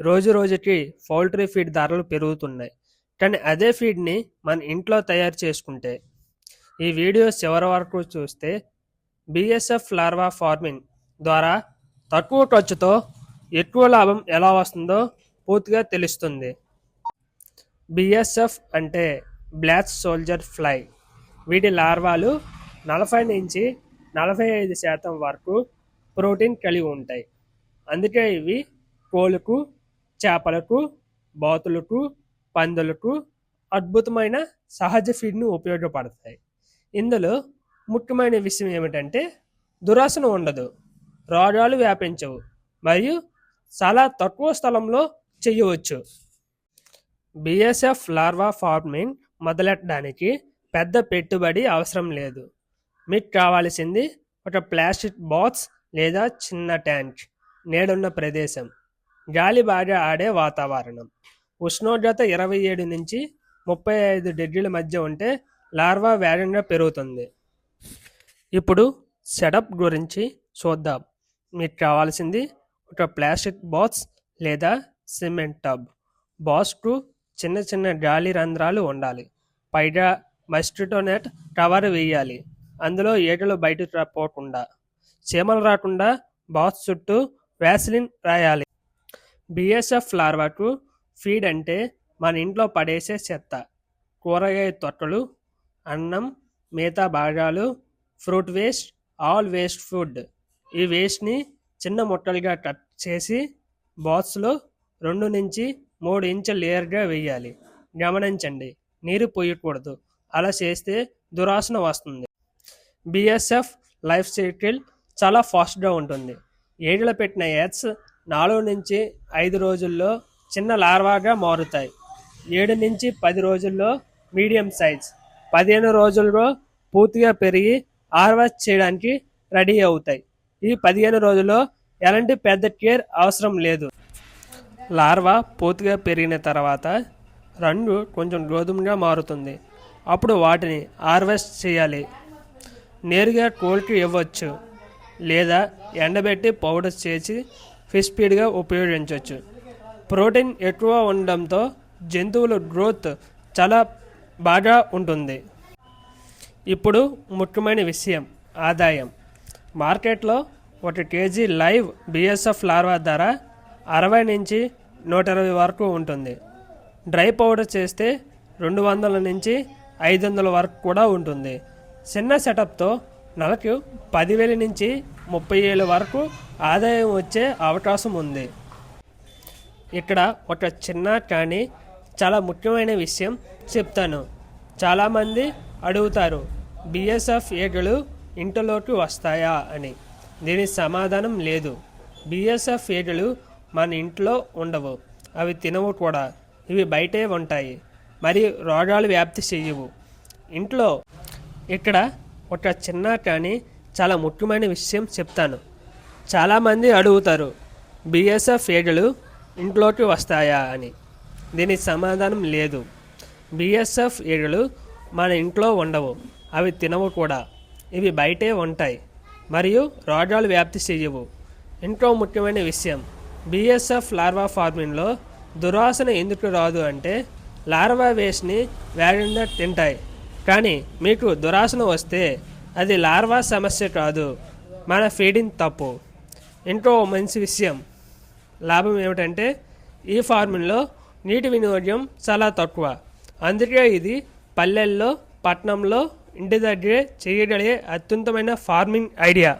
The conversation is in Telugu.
రోజు రోజుకి పౌల్ట్రీ ఫీడ్ ధరలు పెరుగుతున్నాయి. కానీ అదే ఫీడ్ని మన ఇంట్లో తయారు చేసుకుంటే ఈ వీడియో చివరి వరకు చూస్తే బిఎస్ఎఫ్ లార్వా ఫార్మింగ్ ద్వారా తక్కువ ఖర్చుతో ఎక్కువ లాభం ఎలా వస్తుందో పూర్తిగా తెలుస్తుంది. బిఎస్ఎఫ్ అంటే బ్లాక్ సోల్జర్ ఫ్లై. వీటి లార్వాలు నలభై నుంచి నలభై ఐదు శాతం వరకు ప్రోటీన్ కలిగి ఉంటాయి. అందుకే ఇవి కోలుకు చేపలకు బాతులకు పందులకు అద్భుతమైన సహజ ఫీడ్ను ఉపయోగపడతాయి. ఇందులో ముఖ్యమైన విషయం ఏమిటంటే దురాసన ఉండదు రోగాలు వ్యాపించవు మరియు చాలా తక్కువ స్థలంలో చేయవచ్చు. బిఎస్ఎఫ్ లార్వా ఫార్మింగ్ మొదలెట్టడానికి పెద్ద పెట్టుబడి అవసరం లేదు. మీకు కావాల్సింది ఒక ప్లాస్టిక్ బాక్స్ లేదా చిన్న ట్యాంక్ నేడున్న ప్రదేశం. గాలి బాగా ఆడే వాతావరణం. ఉష్ణోగ్రత ఇరవై ఏడు నుంచి ముప్పై ఐదు డిగ్రీల మధ్య ఉంటే లార్వా వేగంగా పెరుగుతుంది. ఇప్పుడు సెటప్ గురించి చూద్దాం. మీకు కావాల్సింది ఒక ప్లాస్టిక్ బాక్స్ లేదా సిమెంట్ టబ్. బాక్స్కు చిన్న చిన్న గాలి రంధ్రాలు ఉండాలి. పైగా మస్టిటో నెట్ కవర్ వేయాలి. అందులో ఏటలు బయటకు పోకుండా చీమలు రాకుండా బాక్స్ చుట్టూ వ్యాసిలిన్ రాయాలి. బిఎస్ఎఫ్ లార్వాకు ఫీడ్ అంటే మన ఇంట్లో పడేసే చెత్త కూరగాయ తొట్టలు అన్నం మిగతా భాగాలు fruit waste all waste food. ఈ వేస్ట్ని చిన్న ముక్కలుగా కట్ చేసి బాక్స్లో రెండు నుంచి మూడు ఇంచుల లేయర్గా వేయాలి. గమనించండి నీరు పోయకూడదు. అలా చేస్తే దురాసన వస్తుంది. బిఎస్ఎఫ్ లైఫ్ సైకిల్ చాలా ఫాస్ట్గా ఉంటుంది. ఏడులో పెట్టిన యాడ్స్ నాలుగు నుంచి ఐదు రోజుల్లో చిన్న లార్వాగా మారుతాయి. ఏడు నుంచి పది రోజుల్లో మీడియం సైజ్. పదిహేను రోజుల్లో పూర్తిగా పెరిగి హార్వెస్ట్ చేయడానికి రెడీ అవుతాయి. ఈ పదిహేను రోజుల్లో ఎలాంటి పెద్ద కేర్ అవసరం లేదు. లార్వా పూర్తిగా పెరిగిన తర్వాత రంగు కొంచెం గోధుమగా మారుతుంది. అప్పుడు వాటిని హార్వెస్ట్ చేయాలి. నేరుగా కోల్కి ఇవ్వచ్చు. లేదా ఎండబెట్టి పౌడర్ చేసి ఫిష్ ఫీడ్గా ఉపయోగించవచ్చు ప్రోటీన్ ఎక్కువ ఉండడంతో జంతువుల గ్రోత్ చాలా బాగా ఉంటుంది. ఇప్పుడు ముఖ్యమైన విషయం ఆదాయం. మార్కెట్లో ఒక కేజీ లైవ్ బిఎస్ఎఫ్ లార్వా ధర అరవై నుంచి నూట ఇరవై వరకు ఉంటుంది. డ్రై పౌడర్ చేస్తే రెండు వందల నుంచి ఐదు వందల వరకు కూడా ఉంటుంది. చిన్న సెటప్తో నెలకు పదివేల నుంచి ముప్పై వేల వరకు ఆదాయం వచ్చే అవకాశం ఉంది. ఇక్కడ ఒక చిన్న కానీ చాలా ముఖ్యమైన విషయం చెప్తాను. చాలామంది అడుగుతారు బిఎస్ఎఫ్ ఏడులు ఇంటిలోకి వస్తాయా? అని. దీని సమాధానం లేదు. బిఎస్ఎఫ్ ఏడులు మన ఇంట్లో ఉండవు. అవి తినవు కూడా. ఇవి బయటే ఉంటాయి. మరియు రోగాలు వ్యాప్తి చెయ్యవు. ఇంట్లో ఇక్కడ ఒక చిన్న కానీ చాలా ముఖ్యమైన విషయం చెప్తాను. చాలామంది అడుగుతారు బిఎస్ఎఫ్ ఏడులు ఇంట్లోకి వస్తాయా అని. దీనికి సమాధానం లేదు. బిఎస్ఎఫ్ ఏడులు మన ఇంట్లో ఉండవు అవి తినవు కూడా. ఇవి బయటే ఉంటాయి మరియు రోగాలు వ్యాప్తి చేయవు. ఇంకో ముఖ్యమైన విషయం బిఎస్ఎఫ్ లార్వా ఫార్మింగ్లో దురాసన ఎందుకు రాదు అంటే లార్వా వేస్ట్ని వేగంగా తింటాయి. కానీ మీకు దురాసన వస్తే అది లార్వా సమస్య కాదు. మన ఫీడింగ్ తప్పు. ఇంకో మంచి విషయం లాభం ఏమిటంటే ఈ ఫార్మింగ్లో నీటి వినియోగం చాలా తక్కువ. అందుకే ఇది పల్లెల్లో పట్టణంలో ఇంటి దగ్గరే చేయగలిగే అత్యుత్తమైన ఫార్మింగ్ ఐడియా.